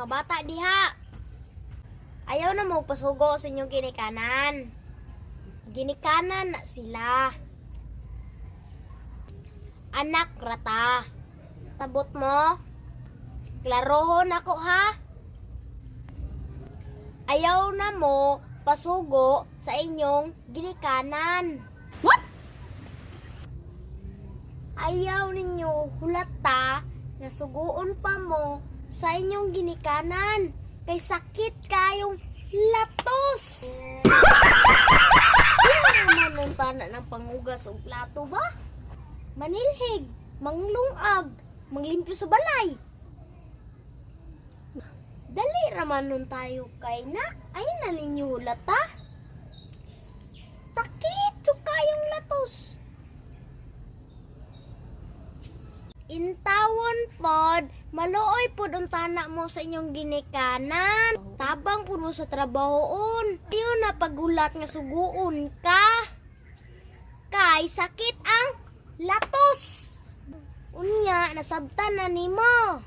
mga bata diha. Ayaw na mo pasugo sa inyong ginikanan. Ginikanan na sila. Anak rata. Tabot mo. Klarohon ako ha. Ayaw na mo pasugo sa inyong ginikanan. What? Ayaw ninyo hulata na suguon pa mo sa inyong ginikanan kay sakit kayong latos. Naman nung tana ng pangugas o plato ba? Manilhig, manglungag, manglimpyo sa balay. Dali raman nun tayo kay na. Ay na ninyo. Sakit yung kayong latos. Intawon pod, maluoy pod ang tanak mo sa inyong ginikanan. Tabang pod mo sa trabahoon. Ayaw na pagulat nga suguon ka. Kay sakit ang latos. Unya, nasabtan na nimo.